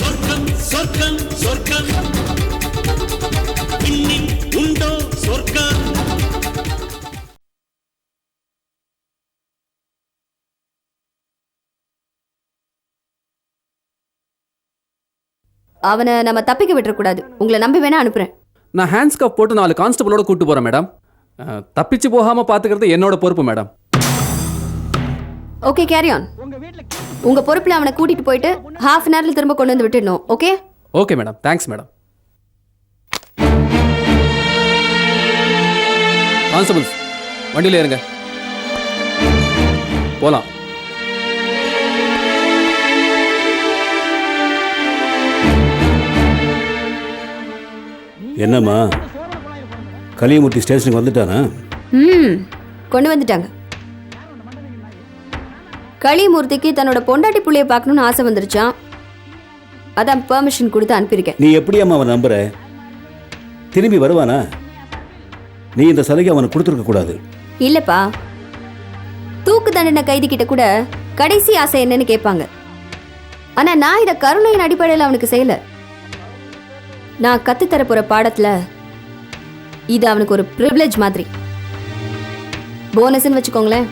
சொர்க்கம் சொர்க்கம் சொர்க்கம். இன்னில் உண்டோ சொர்க்கம்? அவனை நம்ம தப்பிக்க விட்டுறக்கூடாது. உங்களை நம்பி வேணா அனுப்புறேன். நான் ஹேண்ட்ஸ் கப் போட்டு நாலு கான்ஸ்டபிளோட கூட்டு போகிறேன் மேடம் தப்பிச்சு போகாமல் பார்த்துக்கிறது என்னோட பொறுப்பு மேடம். ஓகே கேரி ஆன் உங்க பொறுப்புல அவனை கூட்டிட்டு போயிட்டு ஹாஃப் அன் ஹவர்ல திரும்ப கொண்டு வந்து விட்டுடணும் okay okay madam. Thanks madam. Constables வண்டியில் ஏறுங்க. போகலாம் என்னம்மா? கலியமூர்த்தி ஸ்டேஷனுக்கு வந்துட்டானா? ம் கொண்டு வந்துட்டாங்க. களிமூர்த்திக்கு தன்னோட பொண்டாட்டி புள்ளைய பார்க்கணும்னு ஆசை வந்துருச்சான் அதான் பெர்மிஷன் கொடுத்து அனுப்பியிருக்கேன். நீ எப்படி அம்மா அவன் நம்புற? திரும்பி வருவானா? நீ இந்த சலுகை அவனுக்கு கொடுத்துருக்க கூடாது. இல்லப்பா. தூக்கு தண்டனை கைதி கிட்ட கூட கடைசி ஆசை என்னன்னு கேட்பாங்க. ஆனா நான் இதை கருணையின் அடிப்படையில் அவனுக்கு செய்யல. நான் கத்துத்தர போற பாடத்துல இது அவனுக்கு ஒரு ப்ரிவிலேஜ் மாதிரி. போனஸ்ன்னு வச்சுக்கோங்களேன்.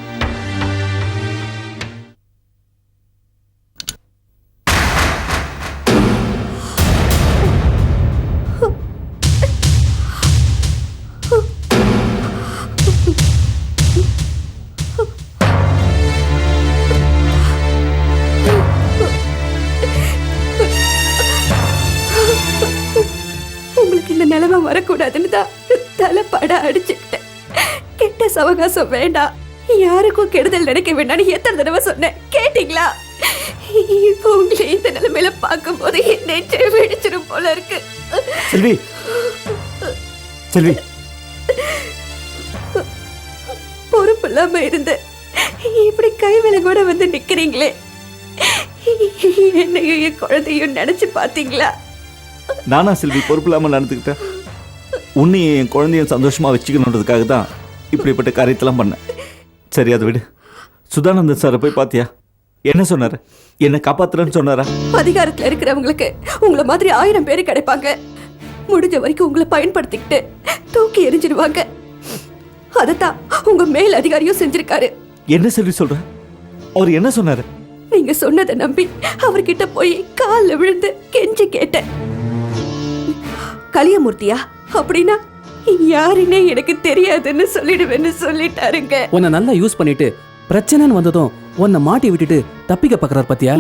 தலைப்பட அடிச்சுக்கிட்டேன். கெட்ட சவகாசம் வேண்டாம். யாருக்கும் கெடுதல் நினைக்க வேண்டாம்னு எத்தனை தடவை சொன்னேன். கேட்டீங்களா? இப்போ உங்களை இந்த நிலைமையில பார்க்கும்போது என் நெஞ்சே வெடிச்சிரும் போல இருக்கு. செல்வி. செல்வி. பொறுப்பு இல்லாம இருந்து இப்படி கை விலகோட வந்து நிக்கிறீங்களே. என்னையும் என் குழந்தையும் நினைச்சு பாத்தீங்களா நானா செல்வி பொறுப்பு இல்லாமல் நடந்துக்கிட்டேன். உன்னையும் என் குழந்தையும் சந்தோஷமா வச்சுக்கணுன்றதுக்காக தான் இப்படிப்பட்ட காரியத்தெல்லாம் பண்ணேன். சரி அதை விடு. சுதானந்தன் சாரை போய் பாத்தியா? என்ன சொன்னாரு? என்னை காப்பாத்துறேன்னு சொன்னாரா? அதிகாரத்துல இருக்கிறவங்களுக்கு உங்களை மாதிரி ஆயிரம் பேர் கிடைப்பாங்க. முடிஞ்ச வரைக்கும் உங்களை பயன்படுத்திக்கிட்டு தூக்கி எறிஞ்சிடுவாங்க. அதத்தான் உங்க மேல் அதிகாரியும் செஞ்சிருக்காரு. என்ன செல்வி சொல்ற? அவர் என்ன சொன்னாரு? நீங்க சொன்னதை நம்பி அவர்கிட்ட போய் கால்ல விழுந்து கெஞ்சி கேட்டேன். கலியமூர்த்தியா? அப்படின்னா யாருன்னே எனக்கு தெரியாதுன்னு சொல்லிடுவேன்னு சொல்லிட்டாருங்க. உன்னை நல்லா யூஸ் பண்ணிட்டு பிரச்சனைன்னு வந்ததும் உன்னை மாட்டி விட்டுட்டு தப்பிக்க பார்க்குறாரு பத்தியா?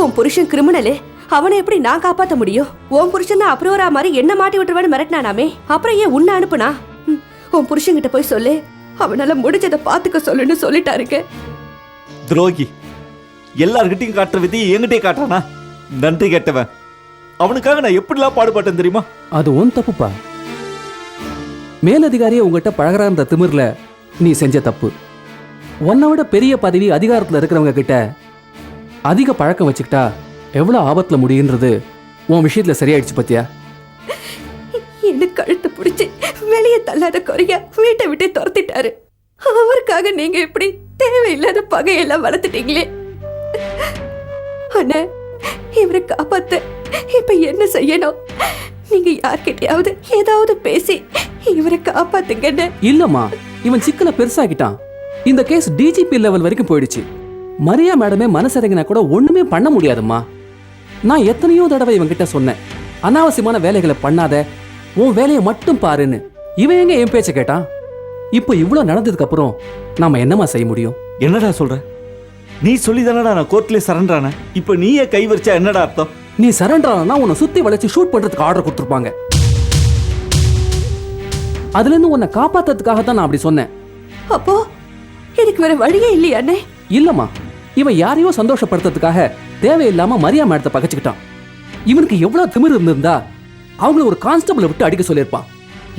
உன் புருஷன் கிரிமினலு அவனை எப்படி நான் காப்பாத்த முடியும்? உன் புருஷன் தான் அப்ரோரா மாதிரி என்ன மாட்டி விட்டுருவான்னு மிரட்டினானாமே அப்புறம் ஏன் உன்னை அனுப்புனா? ம், உன் புருஷன்கிட்ட போய் சொல்லு. அவனால முடிஞ்சதை பாத்துக்க சொல்லுன்னு சொல்லிட்டாருங்க. துரோகி எல்லார்கிட்டையும் காட்டுற விதியை என்கிட்டயே காட்டுறானா? நன்றி கேட்டவன். அவனுக்காக நான் எப்படிலாம் பாடுபட்டேன் தெரியுமா? அது உன் தப்புப்பா. மேலதிகாரியே உங்ககிட்ட பழகுறான்ற திமிர்ல நீ செஞ்ச தப்பு. உன்னை விட பெரிய பதவி அதிகாரத்தில் இருக்கிறவங்க கிட்ட அதிக பழக்கம் வச்சுக்கிட்டா எவ்வளோ ஆபத்தில் முடியுன்றது உன் விஷயத்தில் சரியாயிடுச்சு பத்தியா? என்ன கழுத்து பிடிச்சு வெளியே தள்ளாத குறைய வீட்டை விட்டு துரத்திட்டாரு. அவருக்காக நீங்க இப்படி தேவையில்லாத பகையெல்லாம் வளர்த்துட்டீங்களே. அண்ணா இவரை காப்பாத்த. இப்ப என்ன செய்யணும்? நீங்க யார்கிட்டயாவது ஏதாவது பேசி இவரை காப்பாத்துங்கன்னு. இல்லம்மா இவன் சிக்கலை பெருசாக்கிட்டான். இந்த கேஸ் டிஜிபி லெவல் வரைக்கும் போயிடுச்சு. மரியா மேடமே மனசரங்கினா கூட ஒண்ணுமே பண்ண முடியாதும்மா. நான் எத்தனையோ தடவை இவன் கிட்ட சொன்னேன். அனாவசியமான வேலைகளை பண்ணாத உன் வேலையை மட்டும் பாருன்னு. இவன் எங்க என் பேச்ச கேட்டான்? இப்போ இவ்ளோ நடந்ததுக்கு அப்புறம் நாம என்னம்மா செய்ய முடியும்? என்னடா சொல்ற? நீ சொல்லி நான் கோர்ட்லயே சரண்டரான இப்போ நீயே கை வச்சா என்னடா அர்த்தம்? நீ சரண்டர் ஆனா உன்னை சுத்தி வளைச்சு ஷூட் பண்றதுக்கு ஆர்டர் கொடுத்துருப்பாங்க. அதுல இருந்து உன்னை காப்பாத்துறதுக்காக தான் நான் அப்படி சொன்னேன். அப்போ எனக்கு வேற வழியே இல்லையா அண்ணே. இல்லம்மா இவன் யாரையோ சந்தோஷப்படுத்துறதுக்காக தேவையில்லாம மரியா மேடத்தை பகைச்சுக்கிட்டான். இவனுக்கு எவ்வளவு திமிரு இருந்திருந்தா அவங்கள ஒரு கான்ஸ்டபிளை விட்டு அடிக்க சொல்லியிருப்பான்.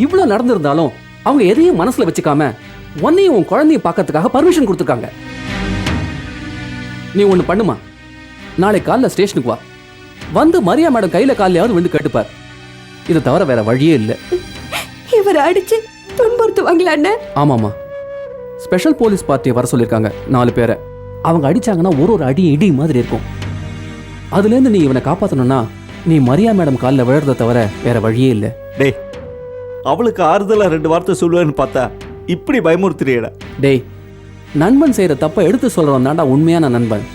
இவ்வளவு நடந்திருந்தாலும் அவங்க எதையும் மனசுல வச்சுக்காம உன்னையும் உன் குழந்தையும் பார்க்கறதுக்காக பர்மிஷன் கொடுத்துருக்காங்க. நீ ஒண்ணு பண்ணுமா? நாளை காலைல ஸ்டேஷனுக்கு வா. வந்து மரியா மேடம் கையில காலையாவது விழுந்து கேட்டுப்பார். இதை தவிர வேற வழியே இல்லை. இவரை அடிச்சு துன்புறுத்துவாங்களா அண்ணே? ஆமாம்மா. ஸ்பெஷல் போலீஸ் பார்ட்டியை வர சொல்லியிருக்காங்க நாலு பேரை. அவங்க அடிச்சாங்கன்னா ஒரு ஒரு அடி இடி மாதிரி இருக்கும். அதுலேருந்து நீ இவனை காப்பாற்றணும்னா நீ மரியா மேடம் காலில் விழுறத தவிர வேற வழியே இல்லை. டேய் அவளுக்கு ஆறுதலா ரெண்டு வார்த்தை சொல்லுவேன்னு பார்த்தா இப்படி பயமுறுத்துறியடா டேய் நண்பன் செய்கிற தப்பை எடுத்து சொல்கிறவன் தான்டா உண்மையான நண்பன்.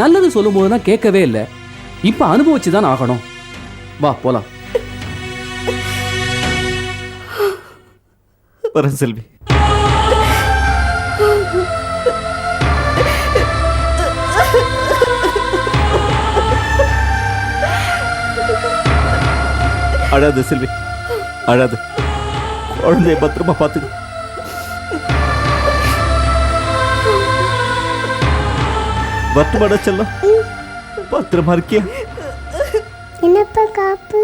நல்லது சொல்லும்போது தான் கேட்கவே இல்லை. இப்போ அனுபவிச்சு தான் ஆகணும். வா போலாம். வரேன் செல்வி. அழாது செல்வி. அழாது. குழந்தைய பத்திரமா பார்த்துக்க. வரட்டுமாடா செல்லம். பத்திரமா இருக்கியா? என்னப்பா காப்பு?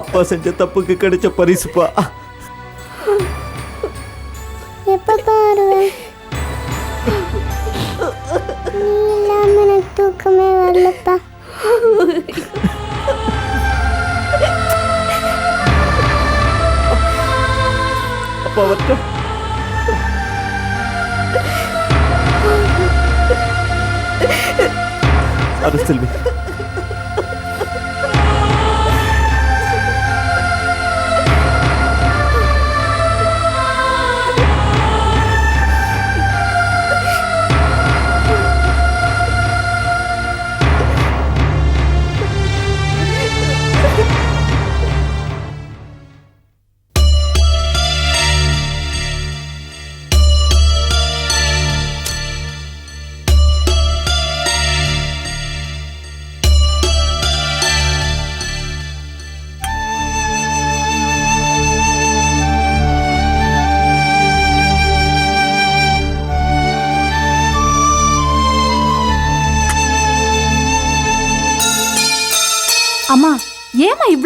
அப்பா செஞ்ச தப்புக்கு கிடைச்ச பரிசுப்பா. எப்பப்பா வருவேன் நீ இல்லாம எனக்கு தூக்கமே வரலப்பா. அப்பா வரட்டும். அது செல்வி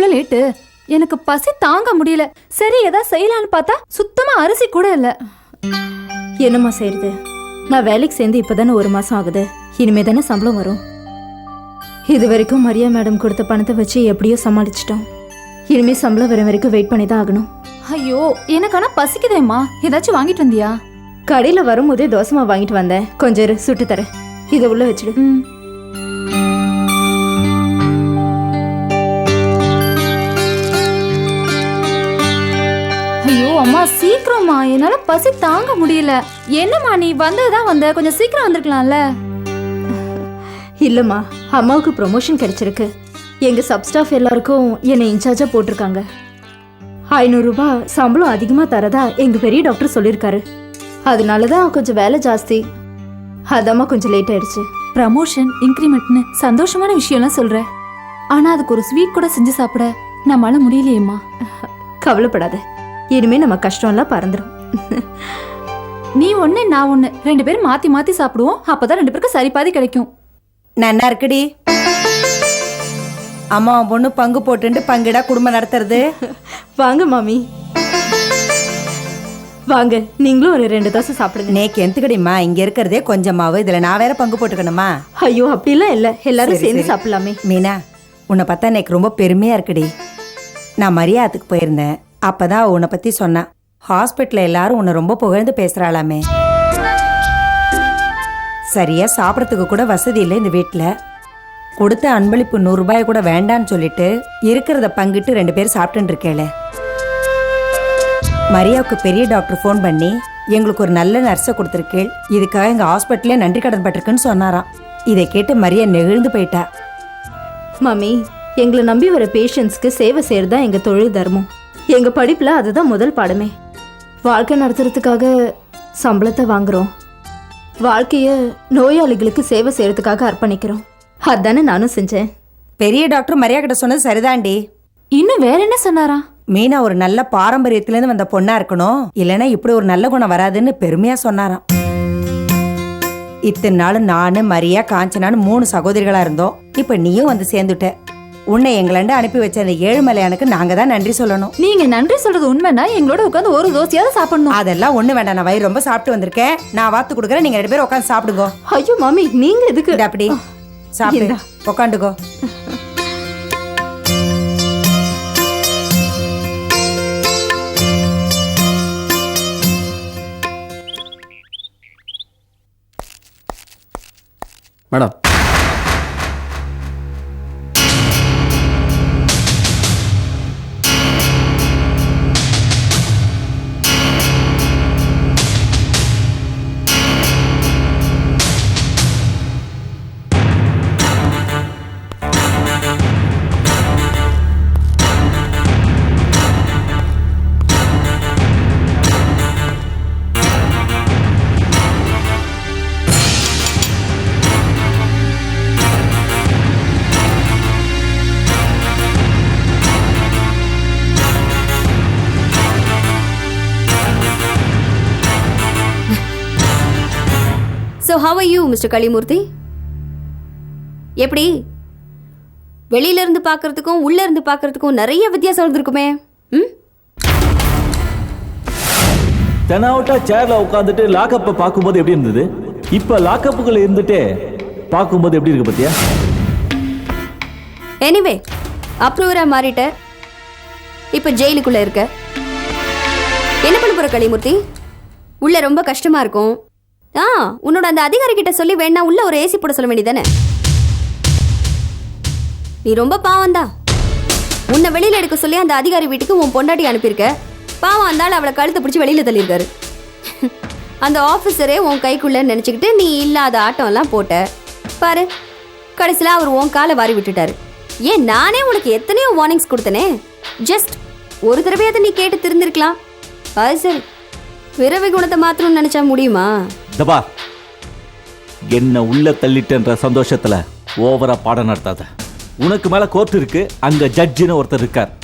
இவ்ளோ லேட்டு எனக்கு பசி தாங்க முடியல. சரி ஏதாவது செய்யலான்னு பார்த்தா சுத்தமா அரிசி கூட இல்ல. என்னம்மா செய்யறது நான் வேலைக்கு சேர்ந்து இப்பதானே ஒரு மாசம் ஆகுது. இனிமே தானே சம்பளம் வரும். இது வரைக்கும் மரியா மேடம் கொடுத்த பணத்தை வச்சு எப்படியோ சமாளிச்சிட்டோம். இனிமே சம்பளம் வர வரைக்கும் வெயிட் பண்ணி தான் ஆகணும். ஐயோ எனக்கு ஆனா பசிக்குதேம்மா. ஏதாச்சும் வாங்கிட்டு வந்தியா? கடையில வரும்போதே தோசைமா வாங்கிட்டு வந்தேன். கொஞ்சம் சுட்டு தரேன். இதை உள்ள வச்சிடு. சீக்கிரமா என்னால பசி தாங்க முடியல. என்னம்மா நீ வந்ததுதான் வந்த. கொஞ்சம் சீக்கிரம் வந்திருக்கலாம்ல? இல்லம்மா அம்மாவுக்கு ப்ரொமோஷன் கிடைச்சிருக்கு. எங்க சப்ஸ்டாஃப் எல்லாருக்கும் என்னை இன்சார்ஜா போட்டிருக்காங்க. ஐநூறு ரூபாய் சம்பளம் அதிகமா தரதா எங்க பெரிய டாக்டர் சொல்லியிருக்காரு. அதனால தான் கொஞ்சம் வேலை ஜாஸ்தி. அதாம்மா கொஞ்சம் லேட் ஆயிடுச்சு. ப்ரமோஷன் இன்க்ரிமெண்ட்னு சந்தோஷமான விஷயம்லாம் சொல்ற. ஆனா அதுக்கு ஒரு ஸ்வீட் கூட செஞ்சு சாப்பிட நம்மளால முடியலையேம்மா. கவலைப்படாத. இனிமே நம்ம கஷ்டம்லாம் பறந்துடும் நீ ஒண்ணு நான் ஒண்ணு. ரெண்டு பேரும் மாத்தி மாத்தி சாப்பிடுவோம். அப்பதான் ரெண்டு பேருக்கும் சரி பாதி கிடைக்கும். நன்னா இருக்குடி. அம்மா பொண்ணு பங்கு போட்டுட்டு பங்கிடா குடும்பம் நடத்துறது. வாங்க மாமி. வாங்க நீங்களும் ஒரு ரெண்டு தோசை சாப்பிடுங்க. நேக்கு எந்தக்கடிம்மா. இங்க இருக்கிறதே கொஞ்சம் மாவு இதுல நான் வேற பங்கு போட்டுக்கணுமா? ஐயோ அப்படிலாம் இல்ல. எல்லாரும் சரி, சேர்ந்து சரி. சாப்பிடலாமே. மீனா உன்னை பார்த்தா எனக்கு ரொம்ப பெருமையா இருக்குடி. நான் மரியாதைக்கு போயிருந்தேன். அப்பதான் அவ உன்னை பத்தி சொன்னா. ஹாஸ்பிட்டல் எல்லாரும் உன்னை ரொம்ப புகழ்ந்து பேசுறாளாமே. சரியா சாப்பிட்றதுக்கு கூட வசதி இல்லை இந்த வீட்டில் கொடுத்த அன்பளிப்பு நூறு ரூபாய் கூட வேண்டான்னு சொல்லிட்டு இருக்கிறத பங்கிட்டு ரெண்டு பேரும் சாப்பிட்டுன்னு இருக்கேளே. மரியாவுக்கு பெரிய டாக்டர் ஃபோன் பண்ணி எங்களுக்கு ஒரு நல்ல நர்ஸை கொடுத்துருக்கேள். இதுக்காக எங்கள் ஹாஸ்பிட்டலே நன்றி கடன் பட்டிருக்குன்னு சொன்னாராம். இதை கேட்டு மரியா நெகிழ்ந்து போயிட்டா. மாமி எங்களை நம்பி வர பேஷண்ட்ஸ்க்கு சேவை செய்யறது தான் தொழில் தர்மம். எங்க படிப்புல அதுதான் முதல் பாடமே. வாழ்க்கை நடத்துறதுக்காக சம்பளத்தை வாங்குறோம். வாழ்க்கைய நோயாளிகளுக்கு சேவை செய்யறதுக்காக அர்ப்பணிக்கிறோம். அதானே நானும் செஞ்சேன். பெரிய டாக்டர் மரியா கிட்ட சொன்னது சரிதாண்டி இன்னும் வேற என்ன சொன்னாரா? மீனா ஒரு நல்ல பாரம்பரியத்திலேருந்து வந்த பொண்ணா இருக்கணும். இல்லைன்னா இப்படி ஒரு நல்ல குணம் வராதுன்னு பெருமையா சொன்னாராம். இத்தனை நாள் நானு மரியா காஞ்சனான்னு மூணு சகோதரிகளா இருந்தோம். இப்ப நீயும் வந்து சேர்ந்துட்ட. உன்னை எங்களை அனுப்பி வச்ச அந்த ஏழுமலையானுக்கு நாங்க தான் நன்றி சொல்லணும். நீங்க நன்றி சொல்றது உண்மைன்னா எங்களோட உட்காந்து ஒரு தோசையாவது சாப்பிடணும். அதெல்லாம் ஒண்ணு வேண்டாம் நான் வயிறு ரொம்ப சாப்பிட்டு வந்திருக்கேன் நான் வாத்து கொடுக்குறேன் நீங்க ரெண்டு பேரும் உட்காந்து சாப்பிடுங்க. ஐயோ மாமி நீங்க எதுக்கு? அப்படி. சாப்பிடு. உட்காந்துக்கோ. Madam so how are you mister Kalimurthy எப்படி? வெளியில இருந்து பார்க்கறதுக்கும் உள்ள இருந்து பார்க்கறதுக்கும் நிறைய வித்தியாசம் இருந்திருக்குமே. ம்? தெனாவட்டா சேர்ல உட்காந்துட்டு லாக்கப்பை பார்க்கும்போது எப்படி இருந்தது? இப்ப லாக்கப்புக்குள்ள இருந்துட்டே பார்க்கும்போது எப்படி இருக்கு பத்தியா? எனிவே அப்ரூவராக மாறிட்ட. இப்போ ஜெயிலுக்குள்ள இருக்க. என்ன பண்ண போற களிமூர்த்தி உள்ள ரொம்ப கஷ்டமா இருக்கும். ஆ உன்னோட அந்த அதிகாரி கிட்ட சொல்லி வேணா உள்ள ஒரு ஏசி போட சொல்ல வேண்டியதானே நீ ரொம்ப பாவம்தான் உன்னை வெளியில எடுக்க சொல்லி அந்த அதிகாரி வீட்டுக்கு உன் பொண்டாட்டி அனுப்பியிருக்க. பாவம் அந்த அவளை கழுத்தை பிடிச்சி வெளியில தள்ளியிருக்காரு. அந்த ஆஃபீஸரே உன் கைக்குள்ள நினச்சிக்கிட்டு நீ இல்லாத ஆட்டம் எல்லாம் போட்ட. பாரு கடைசியில் அவர் உன் காலை வாரி விட்டுட்டாரு. ஏன் நானே உனக்கு எத்தனையோ வார்னிங்ஸ் கொடுத்தனே? ஜஸ்ட் ஒரு தடவையாவது நீ கேட்டு திருந்திருக்கலாம். அது சரி. பிறவி குணத்தை மாற்றணும்னு நினைச்சா முடியுமா? தபா என்ன உள்ள தள்ளிட்டேன்ற சந்தோஷத்துல ஓவரா பாடம் நடத்தாத. உனக்கு மேல கோர்ட் இருக்கு அங்க ஜட்ஜின்னு ஒருத்தர் இருக்கார்.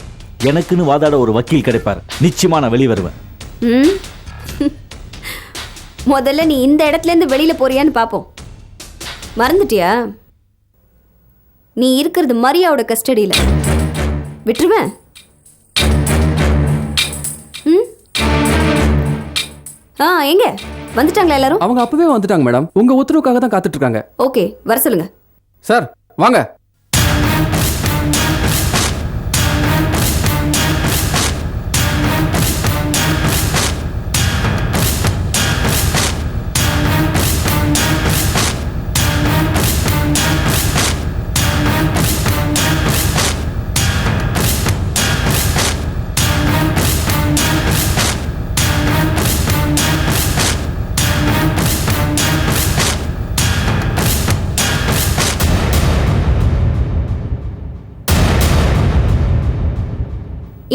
எனக்குன்னு வாதாட ஒரு வக்கீல் கிடைப்பார். நிச்சயமா நான் வெளியே வருவேன். ம். முதல்ல நீ இந்த இடத்துல இருந்து வெளியில போறியான்னு பாப்போம். மறந்துட்டியா? நீ இருக்கிறது மரியாவோட கஸ்டடியில. விட்டுருவேன். ம்? ஆ எங்க? வந்துட்டாங்களா எல்லாரும்? அவங்க அப்பவே வந்துட்டாங்க மேடம். உங்க உத்தரவுக்காக தான் காத்துட்டு இருக்காங்க. ஓகே வர சொல்லுங்க. சார் வாங்க.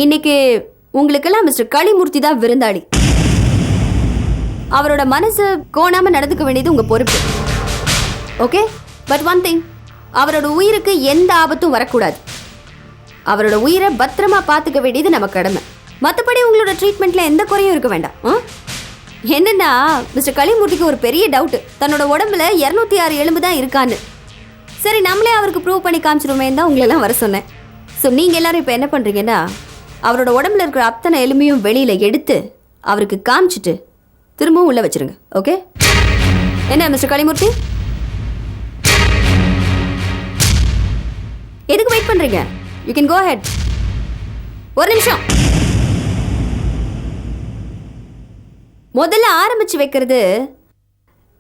இன்னைக்கு உங்களுக்கெல்லாம் மிஸ்டர் களிமூர்த்தி தான் விருந்தாளி. அவரோட மனசு கோணாம நடந்துக்க வேண்டியது உங்க பொறுப்பு. ஓகே பட் ஒன் திங் அவரோட உயிருக்கு எந்த ஆபத்தும் வரக்கூடாது. அவரோட உயிரை பத்திரமா பார்த்துக்க வேண்டியது நம்ம கடமை. மற்றபடி உங்களோட ட்ரீட்மெண்ட்ல எந்த குறையும் இருக்க வேண்டாம். ஆ? என்னன்னா மிஸ்டர் களிமூர்த்திக்கு ஒரு பெரிய டவுட் தன்னோட உடம்புல இரநூத்தி ஆறு எலும்பு தான் இருக்கான்னு. சரி நம்மளே அவருக்கு ப்ரூவ் பண்ணி காமிச்சிருவேன் தான் உங்களெல்லாம் வர சொன்னேன். ஸோ நீங்கள் எல்லாரும் இப்போ என்ன பண்ணுறீங்கன்னா அவரோட உடம்புல இருக்கிற அத்தனை எலும்பையும் வெளியில் எடுத்து அவருக்கு காமிச்சிட்டு திரும்பவும் உள்ளே வச்சிருங்க ஓகே என்ன மிஸ்டர் களிமூர்த்தி எதுக்கு வெயிட் பண்ணுறீங்க யூ கேன் கோ ஹெட் ஒரு நிமிஷம். முதல்ல ஆரம்பிச்சு வைக்கிறது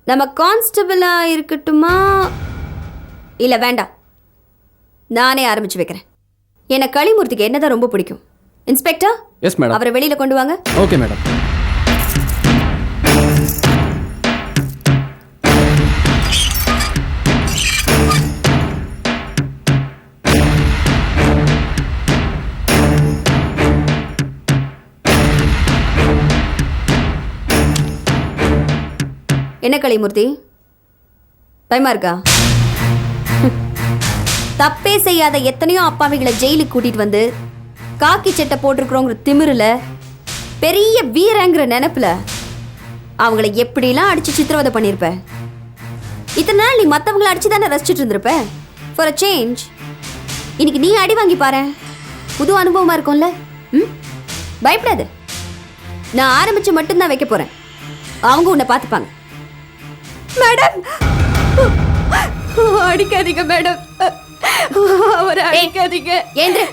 நம்ம கான்ஸ்டபிளா இருக்கட்டுமா? இல்ல வேண்டாம். நானே ஆரம்பிச்சு வைக்கிறேன். எனக்கு களிமூர்த்திக்கு என்னதான் ரொம்ப பிடிக்கும்? இன்ஸ்பெக்டர்? எஸ் மேடம் அவரை வெளியில கொண்டு வாங்க. ஓகே மேடம் என்ன களிமூர்த்தி பயமா இருக்கா? தப்பே செய்யாத எத்தனையோ அப்பாவிகளை ஜெயிலுக்கு கூட்டிட்டு வந்து காக்கி சட்டை போட்டிருக்கிறோங்கிற திமிரில் பெரிய வீரங்கிற நினப்பில் அவங்கள எப்படிலாம் அடித்து சித்திரவதை பண்ணியிருப்ப இத்தனை நாள் நீ மற்றவங்கள அடித்து தானே ரசிச்சுட்டு இருந்திருப்ப? ஃபார் அ சேஞ்ச் இன்னைக்கு நீ அடி வாங்கி பாரு. புது அனுபவமாக இருக்கும்ல? ம்? பயப்படாது. நான் ஆரம்பித்து மட்டும்தான் வைக்க போகிறேன் அவங்க உன்னை பார்த்துப்பாங்க. மேடம்! அடிக்காதீங்க மேடம். அவரை அடிக்காதீங்க. ஏந்திர.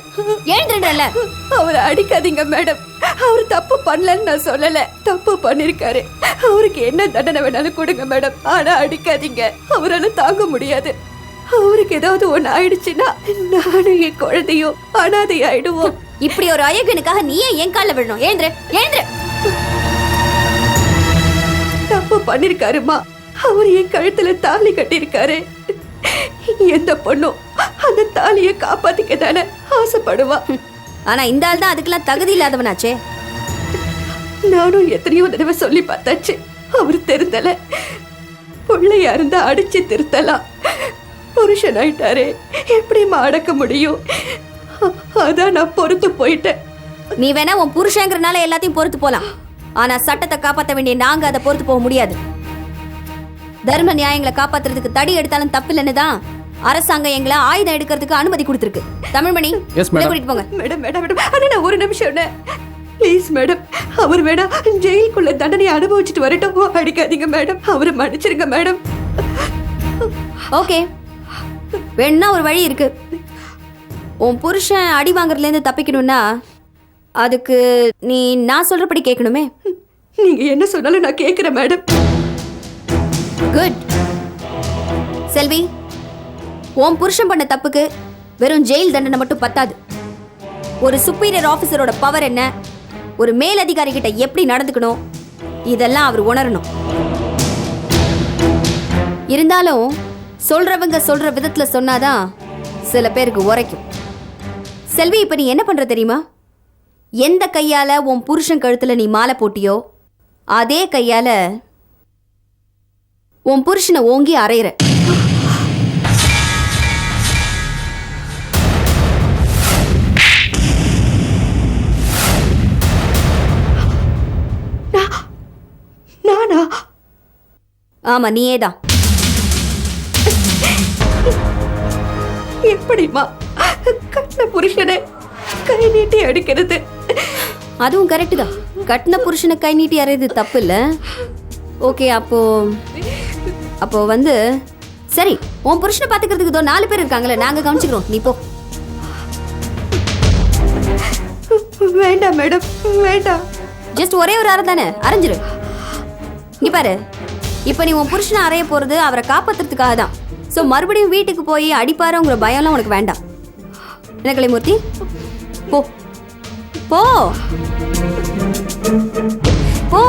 ஏந்திரல அவரை அடிக்காதீங்க மேடம். அவர் தப்பு பண்ணலன்னு நான் சொல்லல. தப்பு பண்ணிருக்காரு. அவருக்கு என்ன தண்டனை வேணாலும் கொடுங்க மேடம். ஆனா அடிக்காதீங்க. அவரால தாங்க முடியாது. அவருக்கு ஏதாவது ஒண்ணு ஆயிடுச்சுன்னா நானும் என் குழந்தையும் அனாதை ஆயிடுவோம். இப்படி ஒரு அயகனுக்காக நீயே என் காலில் விடணும் ஏந்திர ஏந்திர. தப்பு பண்ணிருக்காருமா. அவர் என் கழுத்துல தாலி கட்டியிருக்காரு. எந்த பொண்ணும் அந்த தாலியை காப்பாத்திக்க தானே ஆசைப்படுவா? ஆனா இந்த ஆள் தான் அதுக்கெல்லாம் தகுதி இல்லாதவனாச்சே. நானும் எத்தனையோ தடவை சொல்லி பார்த்தாச்சு. அவர் திருந்தல. பிள்ளையா இருந்தா அடிச்சு திருத்தலாம். புருஷன் ஆயிட்டாரே எப்படிம்மா அடக்க முடியும்? அதான் நான் பொறுத்து போயிட்டேன். நீ வேணா உன் புருஷங்கிறனால எல்லாத்தையும் பொறுத்து போலாம். ஆனா சட்டத்தை காப்பாத்த வேண்டிய நாங்க அதை பொறுத்து போக முடியாது. தர்ம நியாயங்களை காப்பாத்துறதுக்கு தடி எடுத்தாலும் தப்பில்லைன்னு தான் அரசாங்கம் எங்களை ஆயுதம் எடுக்கிறதுக்கு அனுமதி கொடுத்துருக்கு. தமிழ்மணி கூட்டிட்டு போங்க. Madam madam madam. அண்ணா நான் ஒரு நிமிஷம் ப்ளீஸ் மேடம். அவர் வேணா ஜெயிலுக்குள்ள தண்டனை அனுபவிச்சுட்டு வரட்டும். அடிக்காதீங்க மேடம். அவரை மன்னிச்சிருங்க மேடம். ஓகே. வேணா ஒரு வழி இருக்கு. உன் புருஷன் அடி வாங்குறதுல இருந்து தப்பிக்கணும்னா அதுக்கு நீ நான் சொல்றபடி கேட்கணுமே. நீங்க என்ன சொன்னாலும் நான் கேட்கிறேன் மேடம். குட் செல்வி உன் புருஷன் பண்ண தப்புக்கு வெறும் ஜெயில் தண்டனை மட்டும் பத்தாது. ஒரு சுப்பீரியர் ஆஃபீஸரோட பவர் என்ன? ஒரு மேலதிகாரி கிட்ட எப்படி நடந்துக்கணும்? இதெல்லாம் அவர் உணரணும். இருந்தாலும் சொல்றவங்க சொல்ற விதத்துல சொன்னாதான் சில பேருக்கு உரைக்கும். செல்வி இப்ப நீ என்ன பண்ற தெரியுமா? எந்த கையால உன் புருஷன் கழுத்துல நீ மாலை போட்டியோ அதே கையால உன் புருஷனை ஓங்கி அரையிற நானா ஆமா நீயே தான் எப்படிமா கட்டின புருஷனை கை நீட்டி அடிக்கிறது. அதுவும் கரெக்டு தான். கட்டின புருஷனை கை நீட்டி அறையுது தப்பு இல்ல ஓகே அப்போ அப்போ வந்து சரி உன் புருஷனை பாத்துக்கிறதுக்கு இதோ நாலு பேர் இருக்காங்கல்ல நாங்க கவனிச்சுக்கிறோம். நீ போ. வேண்டாம் மேடம் வேண்டாம். ஜஸ்ட் ஒரே ஒரு அறை தானே? அரைஞ்சிரு. நீ பாரு. இப்போ நீ உன் புருஷனை அறைய போறது அவரை காப்பாத்துறதுக்காக தான். ஸோ மறுபடியும் வீட்டுக்கு போய் அடிப்பாருங்கிற பயம்லாம் உனக்கு வேண்டாம். என்ன கலைமூர்த்தி? போ. போ. போ.